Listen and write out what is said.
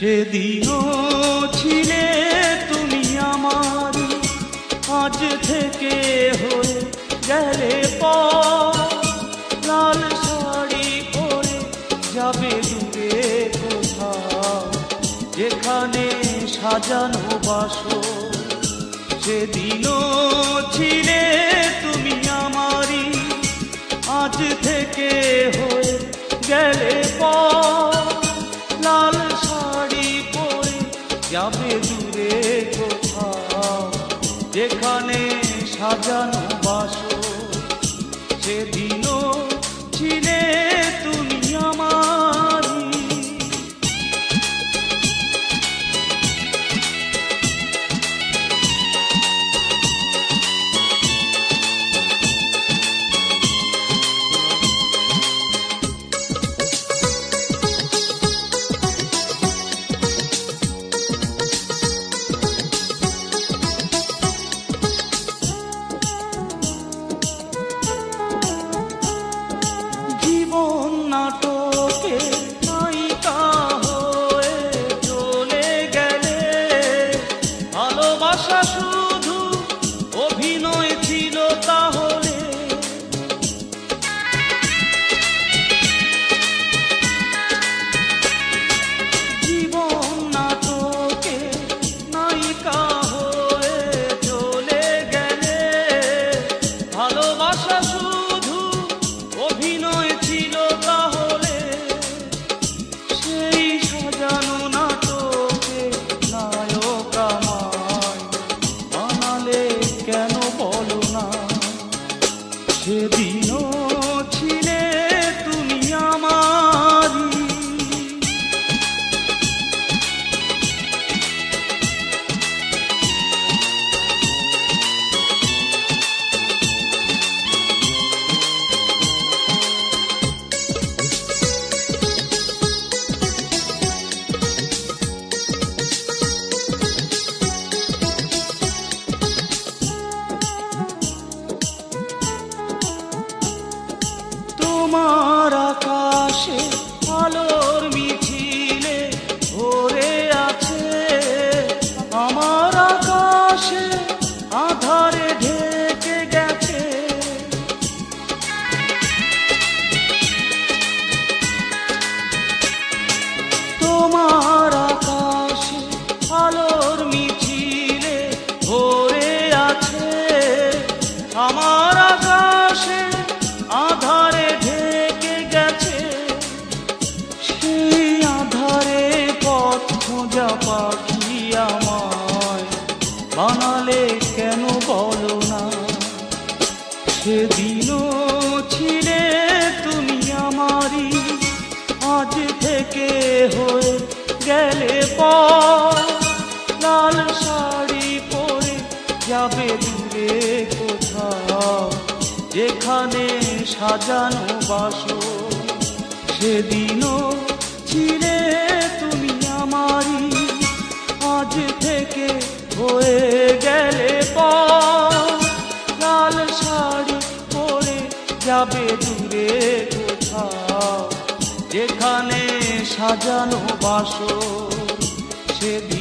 সেদিনও ছিলে তুমি আমার। আজ থেকে হয়ে গেলে লাল শাড়ি পরে যাবে দূরে কোথাও। যেখানে সাজানো বাসো সেদিনও ছিলে যাবে দূরে কোথাও যেখানে সাজানো বাসো সেদিনও ছিলে আকাশে আলোর পথ পাখি আমায়। বানালে কেন বলো না? সেদিনও ছিলে তুমি আমারই। আজ থেকে হয়ে গেলে পর। লাল শাড়ি পরে যাবে দূরে কোথাও। যেখানে সাজানো বাসো সেদিনও ছিলে যাবে দূরে কোথাও যেখানে সাজানো বাসো সেদিনও ছিলে